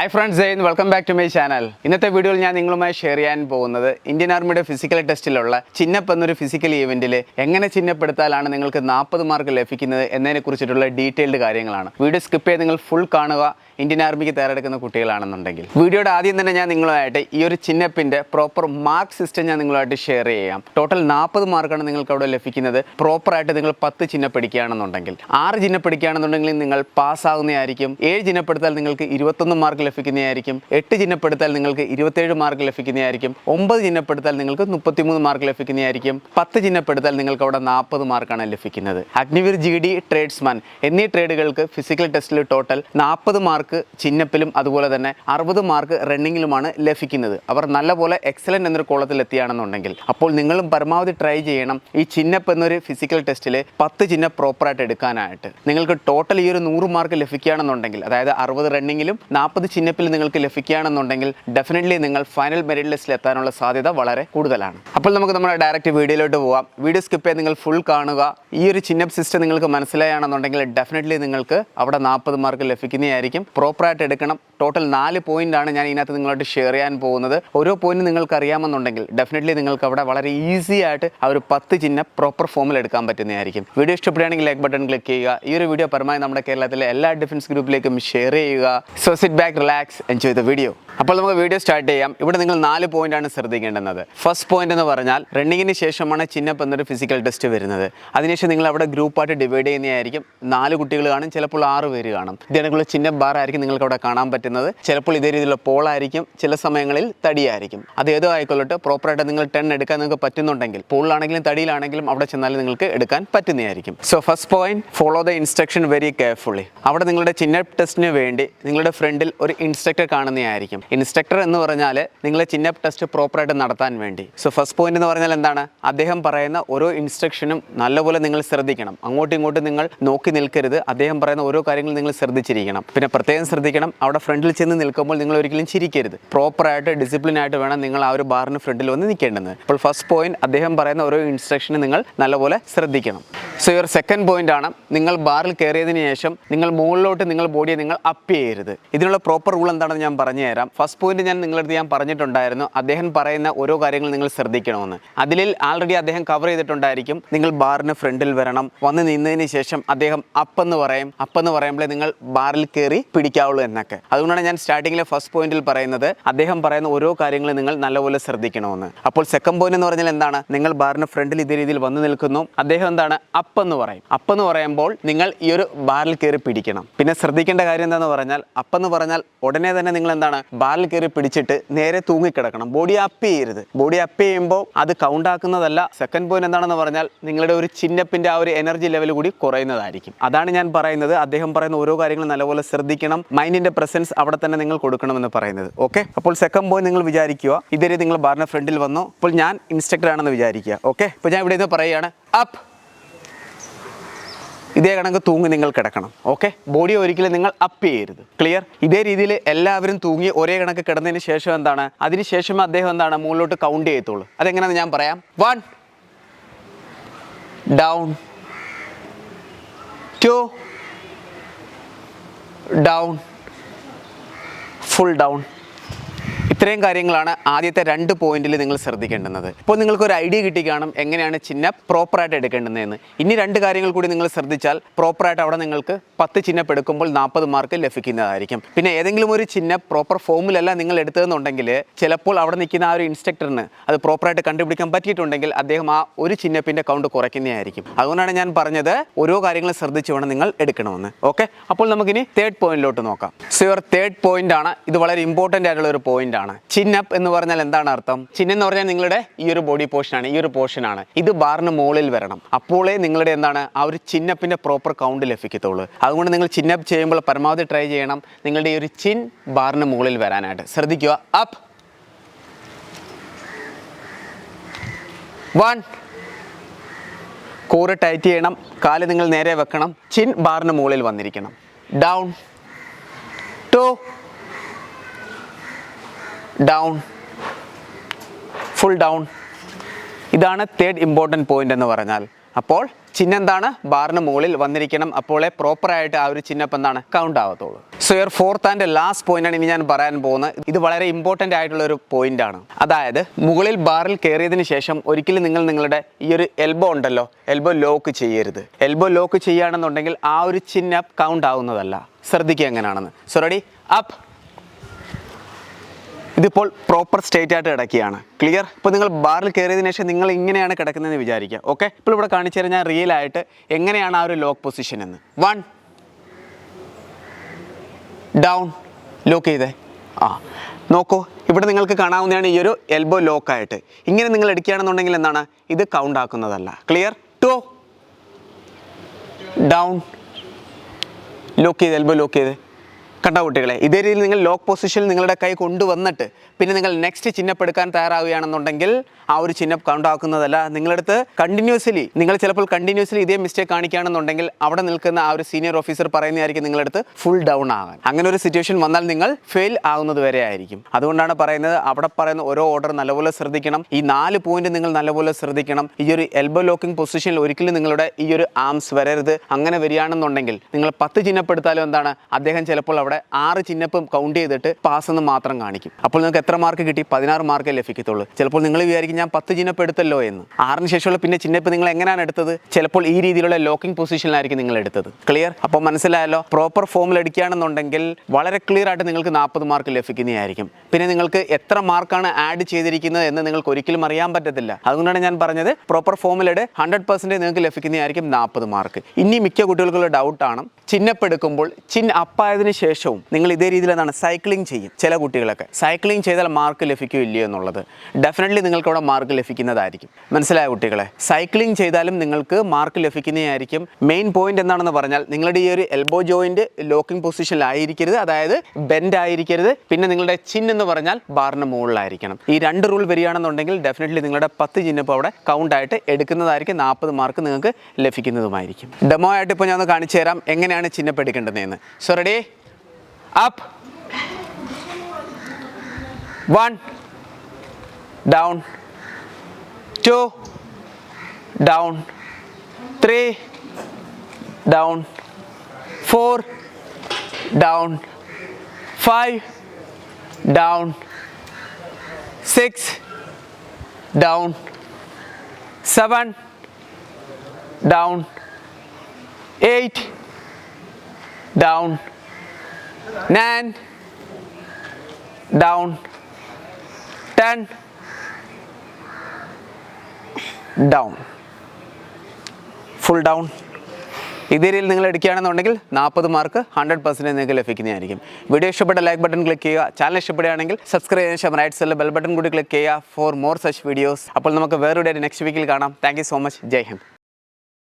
Hi friends Jayan welcome back to my channel ഇന്നത്തെ വീഡിയോയിൽ ഞാൻ നിങ്ങളുമായി ഷെയർ ചെയ്യാൻ പോകുന്നത് ഇന്ത്യൻ ആർമിയുടെ ഫിസിക്കൽ ടെസ്റ്റിലുള്ള ചിന്നപ്പ് എന്നൊരു ഫിസിക്കൽ ഇവന്റിൽ എങ്ങനെ ചിഹ്നപ്പെടുത്താലാണ് നിങ്ങൾക്ക് നാൽപ്പത് മാർക്ക് ലഭിക്കുന്നത് എന്നതിനെ കുറിച്ചിട്ടുള്ള ഡീറ്റെയിൽഡ് കാര്യങ്ങളാണ്. വീഡിയോ സ്കിപ്പ് ചെയ്ത് നിങ്ങൾ ഫുൾ കാണുക. ഇന്ത്യൻ ആർമിക്ക് തയ്യാറെടുക്കുന്ന കുട്ടികളാണെന്നുണ്ടെങ്കിൽ. വീഡിയോയുടെ ആദ്യം തന്നെ ഞാൻ നിങ്ങളുമായിട്ട് ഈ ഒരു ചിഹ്നപ്പിന്റെ പ്രോപ്പർ മാർക്ക് സിസ്റ്റം ഞാൻ നിങ്ങളുമായിട്ട് ഷെയർ ചെയ്യാം. ടോട്ടൽ നാൽപ്പത് മാർക്കാണ് നിങ്ങൾക്ക് അവിടെ ലഭിക്കുന്നത്. പ്രോപ്പറായിട്ട് നിങ്ങൾ പത്ത് ചിഹ്നപ്പെടിക്കുകയാണെന്നുണ്ടെങ്കിൽ. ആറ് ചിഹ്നപ്പെടിക്കുകയാണെന്നുണ്ടെങ്കിൽ നിങ്ങൾ പാസ്സാകുന്നതായിരിക്കും ഏഴ് ചിഹ്നപ്പെടുത്താൽ നിങ്ങൾക്ക് ഇരുപത്തൊന്ന് മാർക്ക് ലഭിക്കുന്നതായിരിക്കും. എട്ട് ചിഹ്നപ്പെടുത്താൽ നിങ്ങൾക്ക് ഇരുപത്തേഴ് മാർക്ക് ലഭിക്കുന്നതായിരിക്കും. ഒമ്പത് ചിഹ്നപ്പെടുത്താൽ നിങ്ങൾക്ക് മുപ്പത്തിമൂന്ന് മാർക്ക് ലഭിക്കുന്നതായിരിക്കും. പത്ത് ചിഹ്നപ്പെടുത്താൽ നിങ്ങൾക്ക് അവിടെ നാൽപ്പത് മാർക്കാണ് ലഭിക്കുന്നത്. അഗ്നിവീർ ജി ഡി ട്രേഡ്സ്മാൻ എന്നീ ട്രേഡുകൾക്ക് ഫിസിക്കൽ ടെസ്റ്റിൽ ടോട്ടൽ നാൽപ്പത് മാർക്ക് ചിഹ്നപ്പിലും അതുപോലെ തന്നെ അറുപത് മാർക്ക് റണ്ണിങ്ങിലുമാണ് ലഭിക്കുന്നത്. അവർ നല്ലപോലെ എക്സലന്റ് എന്നൊരു കോളത്തിൽ എത്തിയാണെന്നുണ്ടെങ്കിൽ. അപ്പോൾ നിങ്ങളും പരമാവധി ട്രൈ ചെയ്യണം ഈ ചിഹ്നപ്പ് എന്നൊരു ഫിസിക്കൽ ടെസ്റ്റിൽ പത്ത് ചിഹ്ന പ്രോപ്പറായിട്ട് എടുക്കാനായിട്ട്. നിങ്ങൾക്ക് ടോട്ടൽ ഈ ഒരു നൂറ് മാർക്ക് ലഭിക്കുകയാണെന്നുണ്ടെങ്കിൽ അതായത് അറുപത് റണ്ണിങ്ങിലും നാൽപ്പത് ചിഹ്നപ്പിൽ നിങ്ങൾക്ക് ലഭിക്കുകയാണെന്നുണ്ടെങ്കിൽ ഡെഫിനറ്റ്ലി നിങ്ങൾ ഫൈനൽ മെറിറ്റ് ലിസ്റ്റിൽ എത്താനുള്ള സാധ്യത വളരെ കൂടുതലാണ്. അപ്പോൾ നമുക്ക് നമ്മുടെ ഡയറക്റ്റ് വീഡിയോയിലോട്ട് പോവാം. വീഡിയോ സ്കിപ്പ് ചെയ്ത് നിങ്ങൾ ഫുൾ കാണുക. ഈ ഒരു ചിഹ്നപ്പ് സിസ്റ്റം നിങ്ങൾക്ക് മനസ്സിലായാണെന്നുണ്ടെങ്കിൽ ഡെഫിനറ്റ്ലി നിങ്ങൾക്ക് അവിടെ നാൽപ്പത് മാർക്ക് ലഭിക്കുന്നതായിരിക്കും. പ്രോപ്പറായിട്ട് എടുക്കണം. ടോട്ടൽ നാല് പോയിന്റ് ആണ് ഞാൻ ഇതിനകത്ത് നിങ്ങളോട് ഷെയർ ചെയ്യാൻ പോകുന്നത്. ഓരോ പോയിന്റ് നിങ്ങൾക്ക് അറിയാമെന്നുണ്ടെങ്കിൽ ഡെഫിനറ്റ്ലി നിങ്ങൾക്ക് അവിടെ വളരെ ഈസി ആയിട്ട് ആ ഒരു പത്ത് ചിഹ്നം പ്രോപ്പർ ഫോമിൽ എടുക്കാൻ പറ്റുന്നതായിരിക്കും. വീഡിയോ ഇഷ്ടപ്പെടുകയാണെങ്കിൽ ലൈക്ക് ബട്ടൺ ക്ലിക്ക് ചെയ്യുക. ഈ ഒരു വീഡിയോ പരമായി നമ്മുടെ കേരളത്തിലെ എല്ലാ ഡിഫൻസ് ഗ്രൂപ്പിലേക്കും ഷെയർ ചെയ്യുക. So sit back relax enjoy the video അപ്പോൾ നമുക്ക് വീഡിയോ സ്റ്റാർട്ട് ചെയ്യാം. ഇവിടെ നിങ്ങൾ നാല് പോയിന്റ് ആണ് ശ്രദ്ധിക്കേണ്ടുന്നത്. ഫസ്റ്റ് പോയിന്റ് എന്ന് പറഞ്ഞാൽ റണ്ണിങ്ങിന് ശേഷമാണ് ചിന്നപ്പ് എന്നൊരു ഫിസിക്കൽ ടെസ്റ്റ് വരുന്നത്. അതിനുശേഷം നിങ്ങൾ അവിടെ ഗ്രൂപ്പായിട്ട് ഡിവൈഡ് ചെയ്യുന്നതായിരിക്കും. നാല് കുട്ടികൾ കാണും ചിലപ്പോൾ ആറ് പേര് കാണും. ഇതേക്കുള്ള ചിന്നപ്പ് ബാർ ആയിരിക്കും നിങ്ങൾക്ക് അവിടെ കാണാൻ പറ്റുന്നത്. ചിലപ്പോൾ ഇതേ രീതിയിലുള്ള പോളായിരിക്കും ചില സമയങ്ങളിൽ തടിയായിരിക്കും. അത് ഏതോ ആയിക്കൊള്ളട്ടെ പ്രോപ്പറായിട്ട് നിങ്ങൾ ടെൻ എടുക്കാൻ നിങ്ങൾക്ക് പറ്റുന്നുണ്ടെങ്കിൽ പോളിലാണെങ്കിലും തടിയിലാണെങ്കിലും അവിടെ ചെന്നാൽ നിങ്ങൾക്ക് എടുക്കാൻ പറ്റുന്നതായിരിക്കും. So first point follow the instruction very carefully അവിടെ നിങ്ങളുടെ ചിന്നപ്പ് ടെസ്റ്റിന് വേണ്ടി നിങ്ങളുടെ ഫ്രണ്ടിൽ ഒരു ഇൻസ്ട്രക്ടർ കാണുന്നതായിരിക്കും ഇൻസ്ട്രക്ടർ എന്ന് പറഞ്ഞാൽ നിങ്ങളെ ചിന്നപ്പ് ടെസ്റ്റ് പ്രോപ്പറായിട്ട് നടത്താൻ വേണ്ടി. സോ ഫസ്റ്റ് പോയിന്റ് എന്ന് പറഞ്ഞാൽ എന്താണ്? അദ്ദേഹം പറയുന്ന ഓരോ ഇൻസ്ട്രക്ഷനും നല്ലപോലെ നിങ്ങൾ ശ്രദ്ധിക്കണം. അങ്ങോട്ടും ഇങ്ങോട്ടും നിങ്ങൾ നോക്കി നിൽക്കരുത്. അദ്ദേഹം പറയുന്ന ഓരോ കാര്യങ്ങളും നിങ്ങൾ ശ്രദ്ധിച്ചിരിക്കണം. പിന്നെ പ്രത്യേകം ശ്രദ്ധിക്കണം. അവിടെ ഫ്രണ്ടിൽ ചെന്ന് നിൽക്കുമ്പോൾ നിങ്ങൾ ഒരിക്കലും ചിരിക്കരുത്. പ്രോപ്പറായിട്ട് ഡിസിപ്ലിൻ ആയിട്ട് വേണം നിങ്ങൾ ആ ഒരു ബാറിന് ഫ്രണ്ടിൽ വന്ന് നിൽക്കേണ്ടത്. അപ്പോൾ ഫസ്റ്റ് പോയിന്റ് അദ്ദേഹം പറയുന്ന ഓരോ ഇൻസ്ട്രക്ഷനും നിങ്ങൾ നല്ലപോലെ ശ്രദ്ധിക്കണം. സോ യുവർ സെക്കൻഡ് പോയിന്റ് ആണ് നിങ്ങൾ ബാറിൽ കയറിയതിന് ശേഷം നിങ്ങൾ മുകളിലോട്ട് നിങ്ങൾ ബോഡിയെ നിങ്ങൾ അപ്പ് ചെയ്യരുത്. ഇതിനുള്ള പ്രോപ്പർ റൂൾ എന്താണെന്ന് ഞാൻ പറഞ്ഞു തരാം. ഫസ്റ്റ് പോയിന്റ് ഞാൻ നിങ്ങളടുത്ത് ഞാൻ പറഞ്ഞിട്ടുണ്ടായിരുന്നു. അദ്ദേഹം പറയുന്ന ഓരോ കാര്യങ്ങൾ നിങ്ങൾ ശ്രദ്ധിക്കണമെന്ന്. അതിൽ ആൾറെഡി അദ്ദേഹം കവർ ചെയ്തിട്ടുണ്ടായിരിക്കും. നിങ്ങൾ ബാറിന് ഫ്രണ്ടിൽ വരണം. വന്ന് നിന്നതിന് ശേഷം അദ്ദേഹം അപ്പെന്ന് പറയും. അപ്പെന്ന് പറയുമ്പോൾ നിങ്ങൾ ബാറിൽ കയറി പിടിക്കാവുള്ളൂ എന്നൊക്കെ. അതുകൊണ്ടാണ് ഞാൻ സ്റ്റാർട്ടിങ്ങിലെ ഫസ്റ്റ് പോയിന്റിൽ പറയുന്നത്. അദ്ദേഹം പറയുന്ന ഓരോ കാര്യങ്ങളും നിങ്ങൾ നല്ലപോലെ ശ്രദ്ധിക്കണമെന്ന്. അപ്പോൾ സെക്കൻഡ് പോയിന്റ് എന്ന് പറഞ്ഞാൽ എന്താണ്? നിങ്ങൾ ബാറിന് ഫ്രണ്ടിൽ ഇതേ രീതിയിൽ വന്ന് നിൽക്കുന്നു. അദ്ദേഹം എന്താണ്? അപ്പ് എന്ന് പറയും. അപ്പെന്ന് പറയുമ്പോൾ നിങ്ങൾ ഈ ഒരു ബാറിൽ കയറി പിടിക്കണം. പിന്നെ ശ്രദ്ധിക്കേണ്ട കാര്യം എന്താണെന്ന് പറഞ്ഞാൽ അപ്പെന്ന് പറഞ്ഞാൽ ഉടനെ തന്നെ നിങ്ങൾ എന്താണ്? ബാറിൽ കയറി പിടിച്ചിട്ട് നേരെ തൂങ്ങിക്കിടക്കണം. ബോഡി അപ്പ് ചെയ്യരുത്. ബോഡി അപ്പ് ചെയ്യുമ്പോൾ അത് കൗണ്ട് ആക്കുന്നതല്ല. സെക്കൻഡ് പോയിന്റ് എന്താണെന്ന് പറഞ്ഞാൽ നിങ്ങളുടെ ഒരു ചിഹ്നപ്പിന്റെ ആ ഒരു എനർജി ലെവൽ കൂടി കുറയുന്നതായിരിക്കും. അതാണ് ഞാൻ പറയുന്നത്. അദ്ദേഹം പറയുന്ന ഓരോ കാര്യങ്ങളും നല്ലപോലെ ശ്രദ്ധിക്കണം. മൈൻഡിന്റെ പ്രസൻസ് അവിടെ തന്നെ നിങ്ങൾ കൊടുക്കണമെന്ന് പറയുന്നത്. ഓക്കെ അപ്പോൾ സെക്കൻഡ് പോയിന്റ് നിങ്ങൾ വിചാരിക്കുക. ഇതുവരെ നിങ്ങൾ ബാറിന്റെ ഫ്രണ്ടിൽ വന്നു. അപ്പോൾ ഞാൻ ഇൻസ്ട്രക്ടർ ആണെന്ന് വിചാരിക്കുക. ഓക്കെ ഇപ്പോൾ ഞാൻ ഇവിടെ നിന്ന് പറയുകയാണ്. അപ്പ് ഇതേ കണക്ക് തൂങ്ങി നിങ്ങൾ കിടക്കണം ഓക്കെ ബോഡി ഒരിക്കലും നിങ്ങൾ അപ്പ് ചെയ്യരുത്. ക്ലിയർ ഇതേ രീതിയിൽ എല്ലാവരും തൂങ്ങി ഒരേ കണക്ക് കിടന്നതിന് ശേഷം എന്താണ്? അതിനുശേഷം അദ്ദേഹം എന്താണ്? മുകളിലോട്ട് കൗണ്ട് ചെയ്യത്തുള്ളൂ. അതെങ്ങനെയാണെന്ന് ഞാൻ പറയാം. One down two down full down ഇത്രയും കാര്യങ്ങളാണ് ആദ്യത്തെ രണ്ട് പോയിന്റിൽ നിങ്ങൾ ശ്രദ്ധിക്കേണ്ടുന്നത്. ഇപ്പോൾ നിങ്ങൾക്ക് ഒരു ഐഡിയ കിട്ടി കാണും എങ്ങനെയാണ് ചിഹ്ന പ്രോപ്പറായിട്ട് എടുക്കേണ്ടതെന്ന് ഇനി രണ്ട് കാര്യങ്ങൾ കൂടി നിങ്ങൾ ശ്രദ്ധിച്ചാൽ പ്രോപ്പറായിട്ട് അവിടെ നിങ്ങൾക്ക് പത്ത് ചിഹ്നപ്പ് എടുക്കുമ്പോൾ നാൽപ്പത് മാർക്ക് ലഭിക്കുന്നതായിരിക്കും. പിന്നെ ഏതെങ്കിലും ഒരു ചിഹ്ന പ്രോപ്പർ ഫോമിലല്ല നിങ്ങൾ എടുത്തതെന്നുണ്ടെങ്കിൽ ചിലപ്പോൾ അവിടെ നിൽക്കുന്ന ആ ഒരു ഇൻസ്ട്രക്ടറിന് അത് പ്രോപ്പറായിട്ട് കണ്ടുപിടിക്കാൻ പറ്റിയിട്ടുണ്ടെങ്കിൽ അദ്ദേഹം ആ ഒരു ചിഹ്നപ്പിന്റെ കൗണ്ട് കുറയ്ക്കുന്നതായിരിക്കും. അതുകൊണ്ടാണ് ഞാൻ പറഞ്ഞത് ഓരോ കാര്യങ്ങളും ശ്രദ്ധിച്ച് വേണം നിങ്ങൾ എടുക്കണമെന്ന്. ഓക്കെ അപ്പോൾ നമുക്കിനി തേർഡ് പോയിന്റിലോട്ട് നോക്കാം. സോ യുവർ തേർഡ് പോയിന്റ് ആണ്. ഇത് വളരെ ഇമ്പോർട്ടന്റ് ആയിട്ടുള്ള ഒരു പോയിന്റ് ആണ്. ചിന്നപ്പ് എന്ന് പറഞ്ഞാൽ എന്താണ് അർത്ഥം? ചിന്ന എന്ന് പറഞ്ഞാൽ നിങ്ങളുടെ ഈ ഒരു ബോഡി പോർഷൻ ആണ് ഈ ഒരു പോർഷൻ ആണ്. ഇത് ബാറിന് മുകളിൽ വരണം. അപ്പോളേ നിങ്ങളുടെ എന്താണ്? ആ ഒരു ചിന്നപ്പിന്റെ പ്രോപ്പർ കൗണ്ട് ലഭിക്കത്തുള്ളൂ. അതുകൊണ്ട് നിങ്ങൾ ചിന്നപ്പ് ചെയ്യുമ്പോൾ പരമാവധി ട്രൈ ചെയ്യണം. നിങ്ങളുടെ ഈ ഒരു ചിൻ ബാറിന് മുകളിൽ വരാനായിട്ട്. ശ്രദ്ധിക്കുക. അപ്പ് വൺ കൂറ് ടൈറ്റ് ചെയ്യണം. കാൽ നിങ്ങൾ നേരെ വെക്കണം. ചിൻ ബാറിന് മുകളിൽ വന്നിരിക്കണം. Down two down full down ഇതാണ് തേർഡ് ഇമ്പോർട്ടന്റ് പോയിന്റ് എന്ന് പറഞ്ഞാൽ. അപ്പോൾ ചിഹ്നം എന്താണ്? ബാറിന് മുകളിൽ വന്നിരിക്കണം. അപ്പോഴേ പ്രോപ്പറായിട്ട് ആ ഒരു ചിഹ്നം എന്താണ്? Count ആവത്തുള്ളൂ. So your fourth and last point ആണ് ഇനി ഞാൻ പറയാൻ പോകുന്നത്. ഇത് വളരെ ഇമ്പോർട്ടന്റ് ആയിട്ടുള്ള ഒരു പോയിന്റ് ആണ്. അതായത് മുകളിൽ ബാറിൽ കയറിയതിന് ശേഷം ഒരിക്കലും നിങ്ങൾ നിങ്ങളുടെ ഈ ഒരു എൽബോ ഉണ്ടല്ലോ എൽബോ ലോക്ക് ചെയ്യരുത്. എൽബോ ലോക്ക് ചെയ്യുകയാണെന്നുണ്ടെങ്കിൽ ആ ഒരു ചിഹ്നം കൗണ്ട് ആവുന്നതല്ല. ശ്രദ്ധിക്കുക എങ്ങനെയാണെന്ന് സോ റെഡി അപ്പ് ഇതിപ്പോൾ പ്രോപ്പർ സ്റ്റേറ്റ് ആയിട്ട് കിടക്കുകയാണ്. ക്ലിയർ ഇപ്പോൾ നിങ്ങൾ ബാറിൽ കയറിയതിനു ശേഷം നിങ്ങൾ ഇങ്ങനെയാണ് കിടക്കുന്നതെന്ന് വിചാരിക്കുക. ഓക്കെ ഇപ്പോൾ ഇവിടെ കാണിച്ചു തരാം ഞാൻ റിയൽ ആയിട്ട് എങ്ങനെയാണ് ആ ഒരു ലോക്ക് പൊസിഷൻ എന്ന്. വൺ ഡൗൺ ലോക്ക് ചെയ്തേ. ആ. നോക്കൂ ഇവിടെ നിങ്ങൾക്ക് കാണാവുന്നതാണ് ഈ ഒരു എൽബോ ലോക്കായിട്ട് ഇങ്ങനെ നിങ്ങൾ എടുക്കുകയാണെന്നുണ്ടെങ്കിൽ എന്താണ്? ഇത് കൗണ്ട് ആക്കുന്നതല്ല. ക്ലിയർ ടു ഡൗൺ ലോക്ക് ചെയ്ത് എൽബോ ലോക്ക് ചെയ്ത്. കണ്ട കുട്ടികളെ. ഇതേ രീതിയിൽ നിങ്ങൾ ലോക്ക് പൊസിഷനിൽ നിങ്ങളുടെ കൈ കൊണ്ടുവന്നിട്ട് പിന്നെ നിങ്ങൾ നെക്സ്റ്റ് ചിഹ്നപ്പെടുക്കാൻ തയ്യാറാവുകയാണെന്നുണ്ടെങ്കിൽ ആ ഒരു ചിഹ്നം കൗണ്ടാക്കുന്നതല്ല നിങ്ങളടുത്ത് കണ്ടിന്യൂസ്ലി നിങ്ങൾ ചിലപ്പോൾ കണ്ടിന്യൂസ്ലി ഇതേ മിസ്റ്റേക്ക് കാണിക്കുകയാണെന്നുണ്ടെങ്കിൽ അവിടെ നിൽക്കുന്ന ആ ഒരു സീനിയർ ഓഫീസർ പറയുന്നതായിരിക്കും നിങ്ങളടുത്ത് ഫുൾ ഡൗൺ ആകാൻ. അങ്ങനെ ഒരു സിറ്റുവേഷൻ വന്നാൽ നിങ്ങൾ ഫെയിൽ ആകുന്നത് വരെ ആയിരിക്കും. അതുകൊണ്ടാണ് പറയുന്നത് അവിടെ പറയുന്ന ഓരോ ഓർഡർ നല്ലപോലെ ശ്രദ്ധിക്കണം. ഈ നാല് പോയിന്റ് നിങ്ങൾ നല്ലപോലെ ശ്രദ്ധിക്കണം. ഈ ഒരു എൽബോ ലോക്കിംഗ് പൊസിഷനിൽ ഒരിക്കലും നിങ്ങളുടെ ഈ ഒരു ആംസ് വരരുത്. അങ്ങനെ വരികയാണെന്നുണ്ടെങ്കിൽ നിങ്ങൾ പത്ത് ചിഹ്നപ്പെടുത്താലും എന്താണ്? അദ്ദേഹം ചിലപ്പോൾ അവിടെ ആറ് ചിഹ്നപ്പും കൗണ്ട് ചെയ്തിട്ട് പാസ് എന്ന് മാത്രം കാണിക്കും. അപ്പോൾ നിങ്ങൾക്ക് എത്ര മാർക്ക് കിട്ടി? പതിനാറ് മാർക്കേ ലഭിക്കത്തുള്ളൂ. ചിലപ്പോൾ നിങ്ങൾ വിചാരിക്കും ഞാൻ പത്ത് ചിഹ്നപ്പ് എടുത്തല്ലോ എന്ന്. ആറിന് ശേഷമുള്ള പിന്നെ ചിഹ്നപ്പ് നിങ്ങൾ എങ്ങനെയാണ് എടുത്തത്? ചിലപ്പോൾ ഈ രീതിയിലുള്ള ലോക്കിംഗ് പൊസിഷനിലായിരിക്കും നിങ്ങൾ എടുത്തത്. ക്ലിയർ അപ്പോൾ മനസ്സിലായല്ലോ? പ്രോപ്പർ ഫോമിൽ എടുക്കുകയാണെന്നുണ്ടെങ്കിൽ വളരെ ക്ലിയർ ആയിട്ട് നിങ്ങൾക്ക് നാൽപ്പത് മാർക്ക് ലഭിക്കുന്നതായിരിക്കും. പിന്നെ നിങ്ങൾക്ക് എത്ര മാർക്കാണ് ആഡ് ചെയ്തിരിക്കുന്നത് എന്ന് നിങ്ങൾക്ക് ഒരിക്കലും അറിയാൻ പറ്റത്തില്ല. അതുകൊണ്ടാണ് ഞാൻ പറഞ്ഞത് പ്രോപ്പർ ഫോമിലെട് ഹൺഡ്രഡ് പെർസെന്റേജ് നിങ്ങൾക്ക് ലഭിക്കുന്നതായിരിക്കും നാൽപ്പത് മാർക്ക്. ഇനി മിക്ക കുട്ടികൾക്കുള്ള ഡൗട്ടാണ് ചിഹ്നപ്പെടുക്കുമ്പോൾ ചിഹ്ന അപ്പായതിനു ശേഷവും നിങ്ങൾ ഇതേ രീതിയിൽ എന്താണ്? സൈക്ലിംഗ് ചെയ്യും. ചില കുട്ടികളൊക്കെ. സൈക്ലിംഗ് ചെയ്താൽ മാർക്ക് ലഭിക്കും ഇല്ലയോ എന്നുള്ളത്. ഡെഫിനറ്റ്ലി നിങ്ങൾക്ക് അവിടെ മാർക്ക് ലഭിക്കുന്നതായിരിക്കും. മനസ്സിലായ കുട്ടികളെ? സൈക്ലിംഗ് ചെയ്താലും നിങ്ങൾക്ക് മാർക്ക് ലഭിക്കുന്നതായിരിക്കും. മെയിൻ പോയിന്റ് എന്താണെന്ന് പറഞ്ഞാൽ നിങ്ങളുടെ ഈ ഒരു എൽബോ ജോയിന്റ് ലോക്കിംഗ് പൊസിഷനിലായിരിക്കരുത് അതായത് ബെൻഡ് ആയിരിക്കരുത്. പിന്നെ നിങ്ങളുടെ ചിൻ എന്ന് പറഞ്ഞാൽ ബാറിന് മുകളിലായിരിക്കണം. ഈ രണ്ട് റൂൾ വരികയാണെന്നുണ്ടെങ്കിൽ ഡെഫിനറ്റ്ലി നിങ്ങളുടെ പത്ത് ചിന്നിപ്പോൾ അവിടെ കൗണ്ട് ആയിട്ട് എടുക്കുന്നതായിരിക്കും. നാൽപ്പത് മാർക്ക് നിങ്ങൾക്ക് ലഭിക്കുന്നതുമായിരിക്കും. ഡെമോ ആയിട്ട് ഇപ്പോൾ ഞാൻ ഒന്ന് കാണിച്ചു തരാം എങ്ങനെയാണ് ചിഹ്നപ്പെടുക്കേണ്ടതെന്ന് so ready up one. Down. Two. Down. Three. Down. Four. Down. Five. Down. Six. Down. Seven. Down. Eight. Down. Nine. Down. Ten, down, full down. ഇതിരിയിൽ നിങ്ങൾ എടുക്കുകയാണെന്നുണ്ടെങ്കിൽ നാൽപ്പത് മാർക്ക് ഹൺഡ്രഡ് പെർസെന്റ് നിങ്ങൾക്ക് ലഭിക്കുന്നതായിരിക്കും. വീഡിയോ ഇഷ്ടപ്പെട്ട ലൈക്ക് ബട്ടൺ ക്ലിക്ക് ചെയ്യുക. Channel ഇഷ്ടപ്പെടുകയാണെങ്കിൽ subscribe ചെയ്യാൻ ശേഷം റൈറ്റ് സൈഡിൽ ബെൽ ബട്ടൺ കൂടി ക്ലിക്ക് ചെയ്യുക ഫോർ മോർ സച്ച് വീഡിയോസ് അപ്പോൾ നമുക്ക് വേറൊരു നെക്സ്റ്റ് വീക്കിൽ കാണാം. Thank so much Jai Hind.